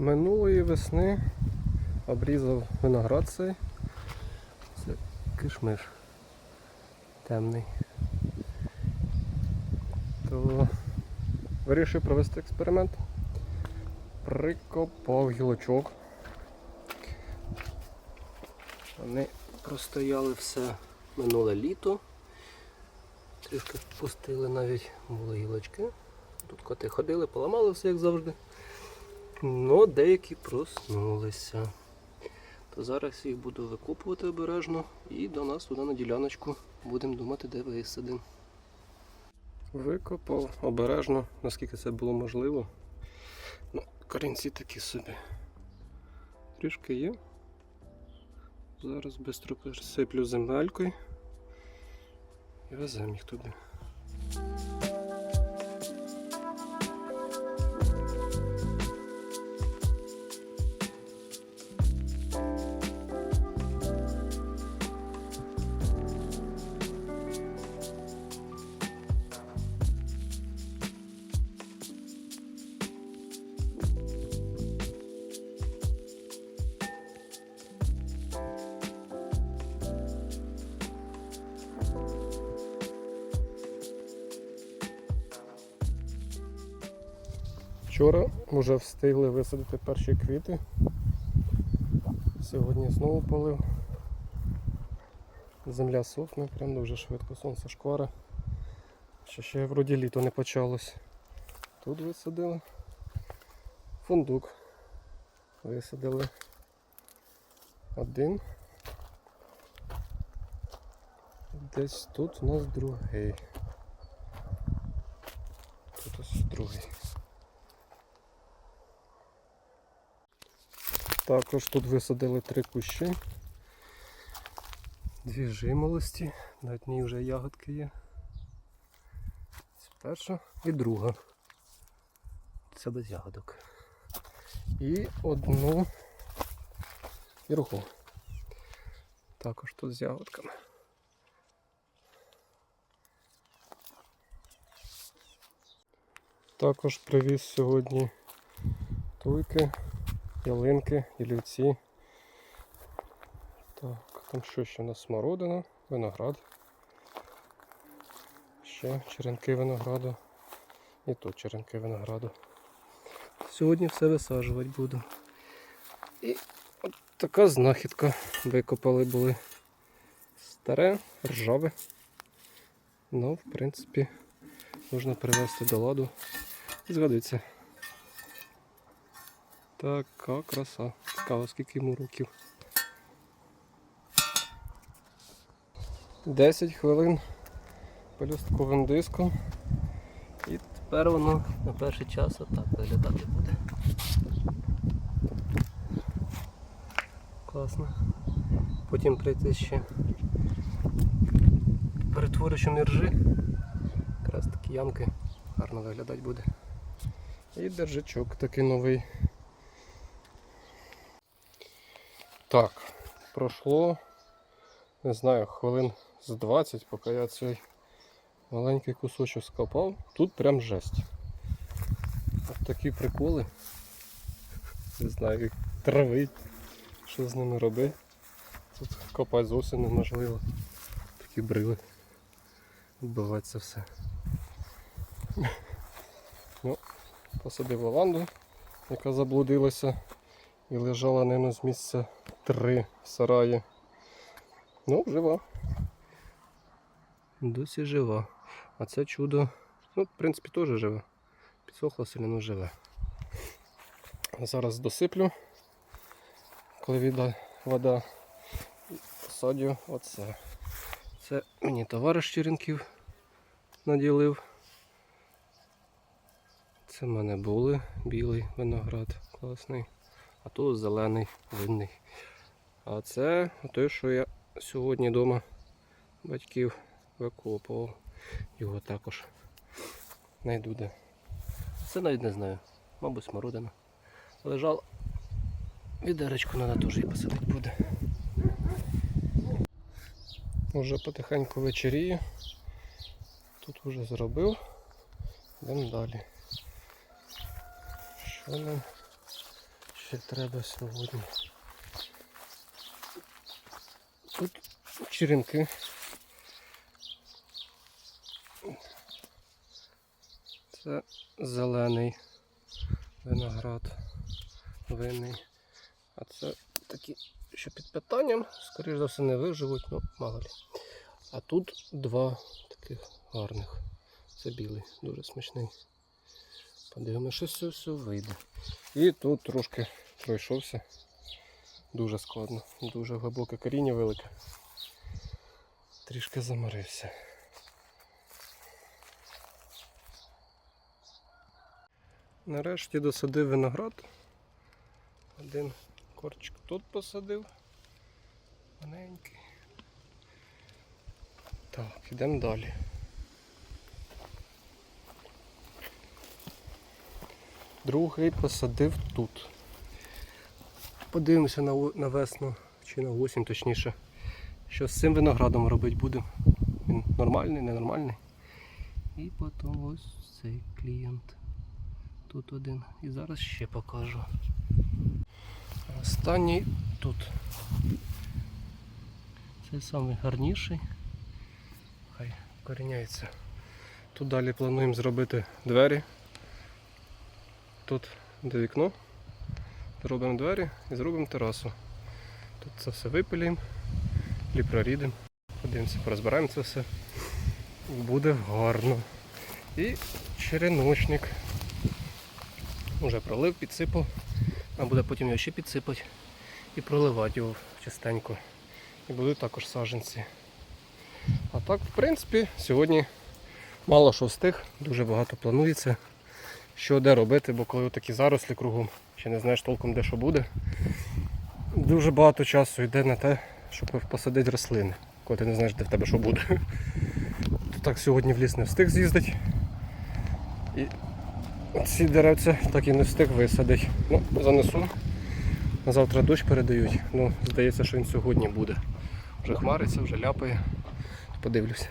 Минулої весни обрізав виноград цей. Це кишмиш темний. То вирішив провести експеримент. Прикопав гілочок. Вони простояли все минуле літо. Трішки пустили навіть були гілочки. Тут коти ходили, поламали все як завжди. Ну, деякі проснулися. То зараз їх буду викопувати обережно і до нас туди на діляночку будемо думати, де висадимо. Викопав обережно, наскільки це було можливо. Ну, корінці такі собі. Трішки є. Зараз швидко пересиплю земелькою і веземо їх туди. Вчора вже встигли висадити перші квіти. Сьогодні знову полив. Земля сохне, прям дуже швидко сонце шквара. Ще ще вроді літо не почалось. Тут висадили. Фундук. Висадили один. Десь тут у нас другий. Тут ось другий. Також тут висадили три кущі. Дві жимолості, на одній вже ягодки є. Це перша і друга. Це без ягодок. І одну віргу. Також тут з ягодками. Також привіз сьогодні туйки ялинки, ялівці. Так, там що ще у нас смородина, виноград. Ще черенки винограду. І тут черенки винограду. Сьогодні все висаджувати буду. І от така знахідка. Викопали були старе, ржаве. Ну, в принципі, можна привести до ладу. Згодиться. Така краса. Цікаво, скільки йому років. 10 хвилин пелюстковим диском. І тепер воно на перший час отак виглядати буде. Класно. Потім прийти ще перетворюючи міржи. Якраз такі ямки гарно виглядати буде. І держачок такий новий. Так, пройшло, не знаю, хвилин з 20, поки я цей маленький кусочок скопав. Тут прям жесть. От такі приколи. Не знаю, як травить, що з ними робити. Тут копати зовсім неможливо. Такі брили. Вбивати це все. Ну, посадив лаванду, яка заблудилася і лежала, мабуть, з місця три сараї. Ну, жива. Досі жива. А це чудо, ну, в принципі, теж живе. Підсохло але живе. Зараз досиплю, коли віда вода, посадю оце. Це мені товариш Черенків наділив. Це в мене були білий виноград класний. А тут зелений винний. А це те, що я сьогодні вдома батьків викопував. Його також знайду де. Це навіть не знаю. Мабуть, смородина. Лежав. Відеречку треба теж і посадити буде. Уже потихеньку вечеріє. Тут вже зробив. Йдемо далі. Що нам ще треба сьогодні? Тут черенки. Це зелений виноград винний. А це такі, що під питанням, скоріш за все, не виживуть, ну мало лі. А тут два таких гарних. Це білий, дуже смачний. Подивимося, що все, все вийде. І тут трошки пройшовся. Дуже складно, дуже глибоке коріння велике. Трішки заморився. Нарешті досадив виноград. Один корчик тут посадив. Маленький. Так, йдемо далі. Другий посадив тут. Подивимося на весну чи на осінь точніше. Що з цим виноградом робити будемо. Він нормальний, ненормальний. І потім ось цей клієнт. Тут один. І зараз ще покажу. Останній тут. Це самий гарніший. Хай коріняється. Тут далі плануємо зробити двері. Тут де вікно. Робимо двері і зробимо терасу. Тут це все випилюємо, ліпрорідимо. Подивимося, порозбираємо це все. Буде гарно. І череночник. Уже пролив, підсипав. А буде потім його ще підсипати і проливати його частенько. І будуть також саджанці. А так, в принципі, сьогодні мало що встиг, дуже багато планується. Що де робити, бо коли такі зарослі кругом, ще не знаєш толком де що буде. Дуже багато часу йде на те, щоб посадити рослини, коли ти не знаєш, де в тебе що буде. То так сьогодні в ліс не встиг з'їздити. І ці деревця так і не встиг висадити. Ну, занесу. На завтра дощ передають. Ну, здається, що він сьогодні буде. Вже хмариться, вже ляпає. Подивлюся.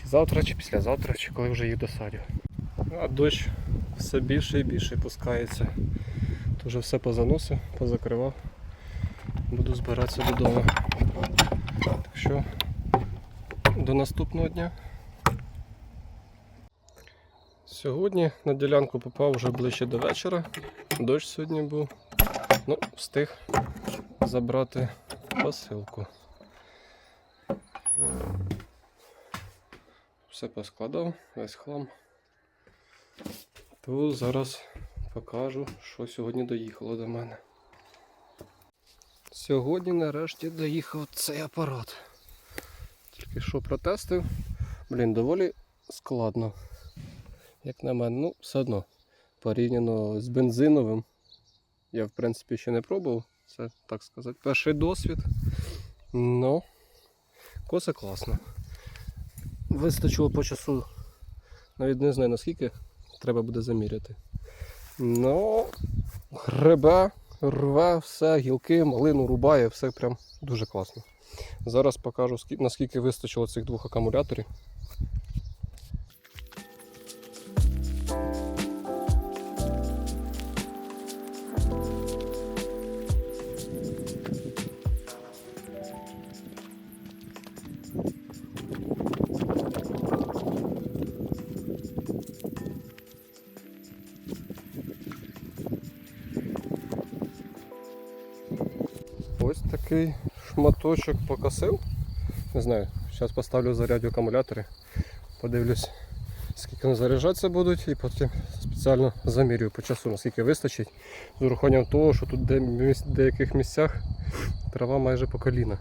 Чи завтра, чи післязавтра, чи коли вже їх досадю. А дощ все більше і більше пускається. То вже все позаносив, позакривав. Буду збиратися додому. Так що до наступного дня. Сьогодні на ділянку попав вже ближче до вечора. Дощ сьогодні був. Ну, встиг забрати посилку. Все поскладав, весь хлам. То зараз покажу, що сьогодні доїхало до мене. Сьогодні нарешті доїхав цей апарат. Тільки що протестив. Блін, доволі складно. Як на мене, ну, все одно. Порівняно з бензиновим. Я в принципі ще не пробував. Це так сказати, перший досвід. Ну, коса класно. Вистачило по часу. Навіть не знаю наскільки треба буде заміряти. Ну, гребе, рве, все, гілки, малину рубає, все прям дуже класно. Зараз покажу, скі- наскільки вистачило цих двох акумуляторів. Такий шматочок покосив. Не знаю, зараз поставлю зарядю акумулятори, подивлюсь, скільки вони заряджатися будуть, і потім спеціально замірюю по часу, наскільки вистачить. З урахуванням того, що тут в деяких місцях трава майже по коліна.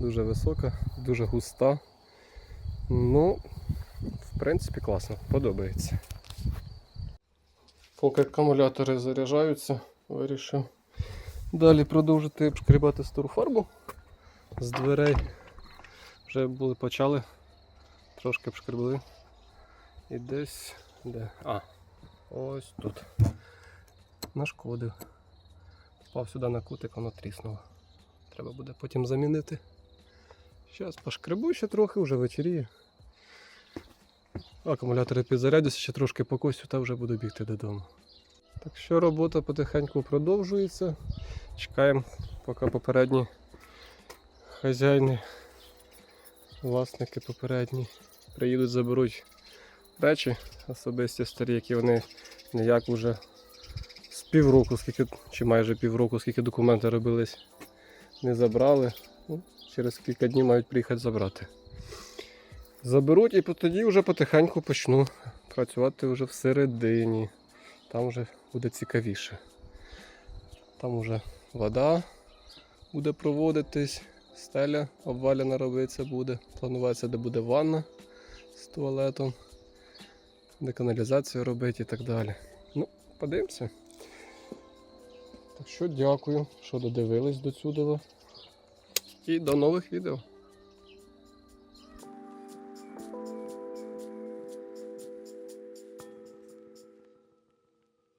Дуже висока, дуже густа. Ну, в принципі, класно, подобається. Поки акумулятори заряджаються, вирішив Далі продовжити обшкрібати стару фарбу з дверей. Вже були почали, трошки обшкребли. І десь де? А, ось тут. Нашкодив. Впав сюди на кутик, воно тріснуло. Треба буде потім замінити. Зараз пошкребу ще трохи, вже вечеріє. Акумулятори підзарядяться, ще трошки покосю та вже буду бігти додому. Так що робота потихеньку продовжується. Чекаємо, поки попередні хазяїни, власники попередні приїдуть, заберуть речі особисті старі, які вони ніяк уже з півроку, скільки, чи майже півроку, скільки документи робились, не забрали. Ну, через кілька днів мають приїхати забрати. Заберуть і тоді вже потихеньку почну працювати вже всередині. Там вже буде цікавіше. Там вже вода буде проводитись, стеля обвалена робиться буде. Планується, де буде ванна з туалетом, де каналізацію робити і так далі. Ну, подивимося. Так що дякую, що додивились до цього. І до нових відео.